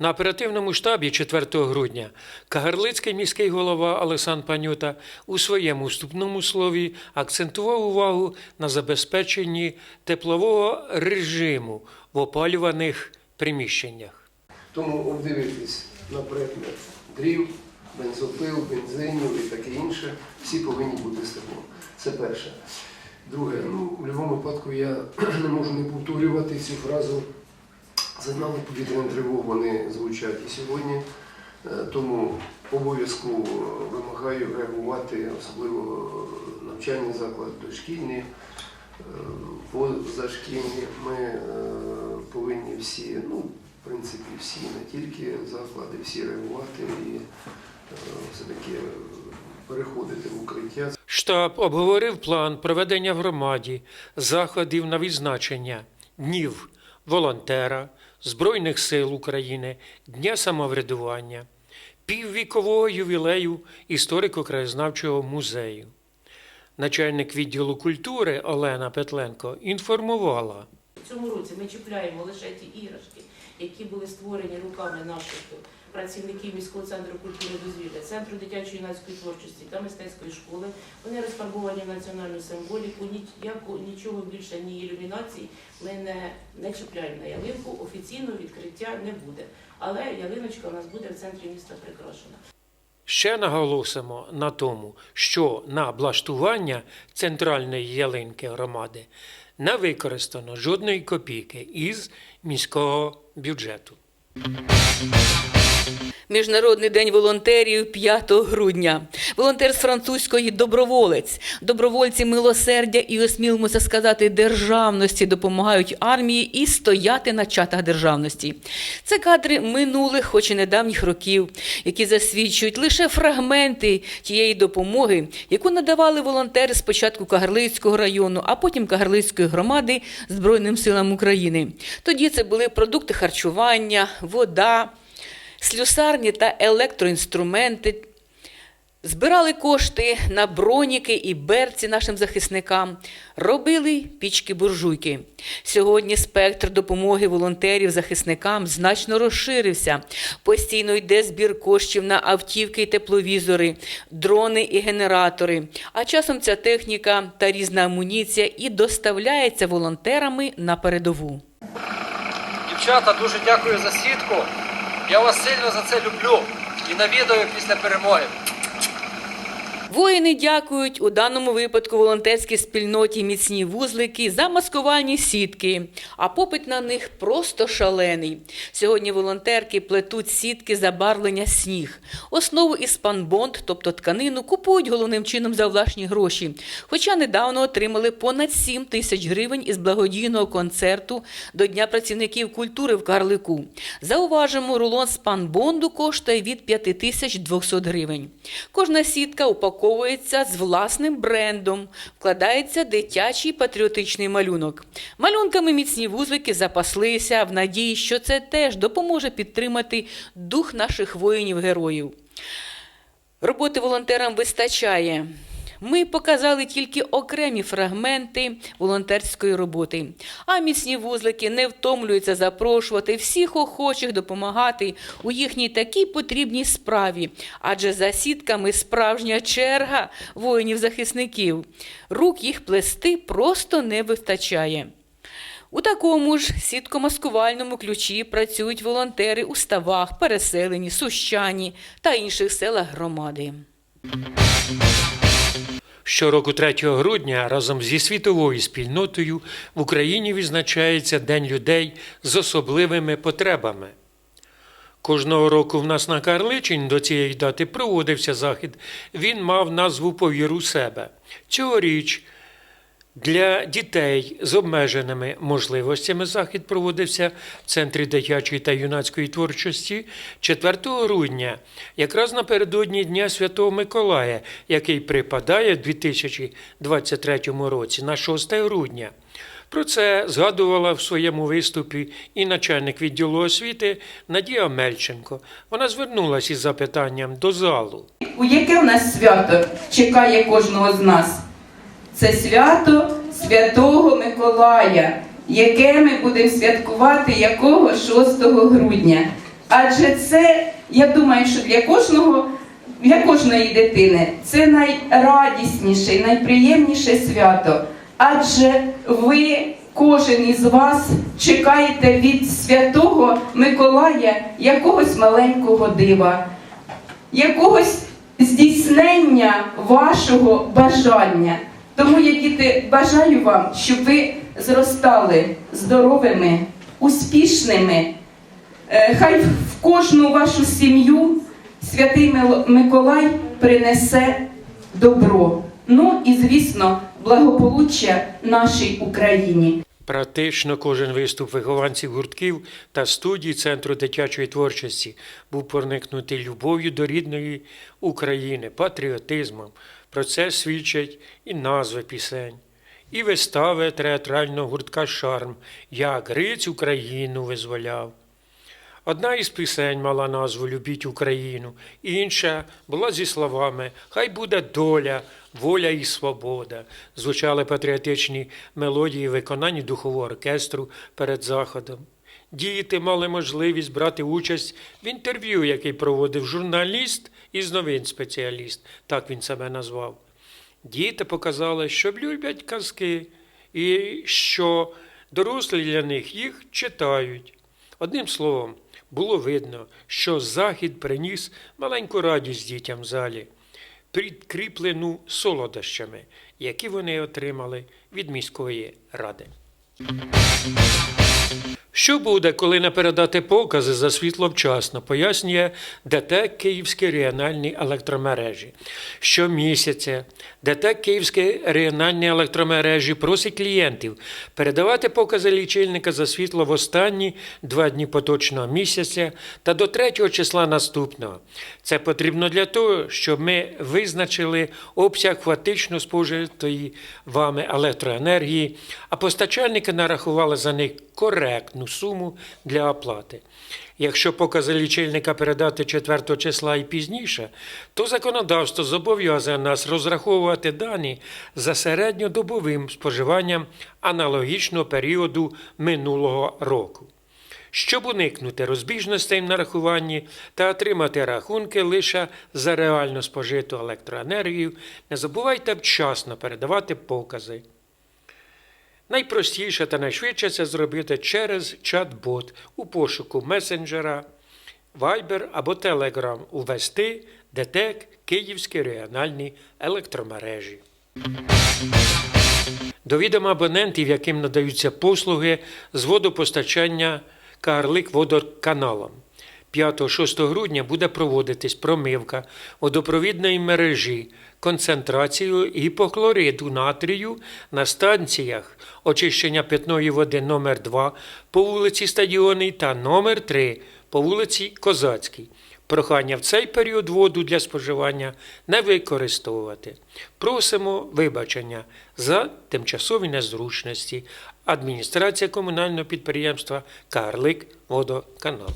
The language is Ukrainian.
На оперативному штабі 4 грудня Кагарлицький міський голова Олександр Панюта у своєму вступному слові акцентував увагу на забезпеченні теплового режиму в опалюваних приміщеннях. Тому обдивитись на предмет дрів, бензопил, бензинів і таке інше, всі повинні бути з теплом. Це перше. Друге, ну, в будь-якому випадку я не можу не повторювати цю фразу. Сигнали повітряних тривог вони звучать і сьогодні, Е, тому обов'язково вимагаю реагувати, особливо навчальні заклади, дошкільні, е, позашкільні. Ми е, повинні всі, ну, в принципі, всі, не тільки заклади, всі реагувати і е, все-таки переходити в укриття. Штаб обговорив план проведення громаді заходів на відзначення днів волонтера, Збройних сил України, Дня самоврядування, піввікового ювілею історико-краєзнавчого музею. Начальник відділу культури Олена Петленко інформувала. В цьому році ми чіпляємо лише ті іграшки, які були створені руками наших працівників міського центру культури дозвілля, центру дитячої юнацької творчості та мистецької школи. Вони розфарбовані в національну символіку. Ніяко нічого більше, ні ілюмінацій ми не, не чіпляємо на ялинку. Офіційного відкриття не буде. Але ялиночка у нас буде в центрі міста прикрашена. Ще наголосимо на тому, що на облаштування центральної ялинки громади не використано жодної копійки із міського Biljeto. Міжнародний день волонтерів 5 грудня. Волонтер з французької доброволець. Добровольці милосердя і осмілимося сказати державності допомагають армії і стояти на чатах державності. Це кадри минулих, хоч і недавніх років, які засвідчують лише фрагменти тієї допомоги, яку надавали волонтери спочатку Кагарлицького району, а потім Кагарлицької громади Збройним силам України. Тоді це були продукти харчування, вода слюсарні та електроінструменти. Збирали кошти на броніки і берці нашим захисникам, робили пічки-буржуйки. Сьогодні спектр допомоги волонтерів захисникам значно розширився. Постійно йде збір коштів на автівки і тепловізори, дрони і генератори. А часом ця техніка та різна амуніція і доставляється волонтерами на передову. Дівчата, дуже дякую за сітку. Я вас сильно за це люблю і навідаю після перемоги. Воїни дякують у даному випадку волонтерській спільноті міцні вузлики за маскувальні сітки, а попит на них просто шалений. Сьогодні волонтерки плетуть сітки забарвлення сніг. Основу із панбонд, тобто тканину, купують головним чином за власні гроші. Хоча недавно отримали понад 7 тисяч гривень із благодійного концерту до Дня працівників культури в Карлику. Зауважимо, рулон з панбонду коштує від 5200 гривень. Кожна сітка упаковується з власним брендом, вкладається дитячий патріотичний малюнок. Малюнками міцні вузлики запаслися в надії, що це теж допоможе підтримати дух наших воїнів-героїв. Роботи волонтерам вистачає. Ми показали тільки окремі фрагменти волонтерської роботи. А міцні вузлики не втомлюються запрошувати всіх охочих допомагати у їхній такій потрібній справі, адже за сітками справжня черга воїнів-захисників. Рук їх плести просто не вистачає. У такому ж сіткомаскувальному ключі працюють волонтери у ставах, переселені, сущані та інших селах громади. Щороку 3 грудня разом зі світовою спільнотою в Україні відзначається День людей з особливими потребами. Кожного року в нас на Карличин до цієї дати проводився захід. Він мав назву Повіру себе. Цьогоріч для дітей з обмеженими можливостями захід проводився в Центрі дитячої та юнацької творчості 4 грудня, якраз напередодні Дня Святого Миколая, який припадає в 2023 році на 6 грудня. Про це згадувала в своєму виступі і начальник відділу освіти Надія Мельченко. Вона звернулася із запитанням до залу. У яке в нас свято чекає кожного з нас? Це свято Святого Миколая, яке ми будемо святкувати якого 6 грудня. Адже це, я думаю, що для кожного, для кожної дитини це найрадісніше і найприємніше свято. Адже ви, кожен із вас, чекаєте від святого Миколая якогось маленького дива, якогось здійснення вашого бажання. Тому я діти бажаю вам, щоб ви зростали здоровими, успішними. Е, Хай в кожну вашу сім'ю святий Миколай принесе добро. Ну і звісно, благополуччя нашій Україні. Практично кожен виступ вихованців гуртків та студій Центру дитячої творчості був проникнутий любов'ю до рідної України, патріотизмом. Про це свідчать і назви пісень, і вистави театрального гуртка Шарм Як Гриць Україну визволяв. Одна із пісень мала назву Любіть Україну, інша була зі словами Хай буде доля, воля і свобода. Звучали патріотичні мелодії в виконанні духового оркестру перед заходом. Діти мали можливість брати участь в інтерв'ю, який проводив журналіст із новин спеціаліст, так він себе назвав. Діти показали, що люблять казки, і що дорослі для них їх читають. Одним словом, було видно, що Захід приніс маленьку радість дітям в залі, підкріплену солодощами, які вони отримали від міської ради. Що буде, коли не передати покази за світло вчасно, пояснює ДТЕК Київські регіональні електромережі. Щомісяця ДТЕК Київські регіональні електромережі просить клієнтів передавати покази лічильника за світло в останні два дні поточного місяця та до 3 числа наступного. Це потрібно для того, щоб ми визначили обсяг фактично спожитої вами електроенергії, а постачальники нарахували за них коректну суму для оплати. Якщо покази лічильника передати 4 числа і пізніше, то законодавство зобов'язує нас розраховувати дані за середньодобовим споживанням аналогічного періоду минулого року. Щоб уникнути розбіжностей в нарахуванні та отримати рахунки лише за реально спожиту електроенергію, не забувайте вчасно передавати покази. Найпростіше та найшвидше це зробити через чат-бот у пошуку месенджера, Viber або Telegram увести ДТЕК Київські регіональні електромережі. До відома абонентів, яким надаються послуги з водопостачання Карлик водоканалом. 5-6 грудня буде проводитись промивка водопровідної мережі концентрацією гіпохлориду натрію на станціях очищення питної води номер 2 по вулиці Стадіонній та номер 3 по вулиці Козацькій. Прохання в цей період воду для споживання не використовувати. Просимо вибачення за тимчасові незручності. Адміністрація комунального підприємства Карлик Водоканал.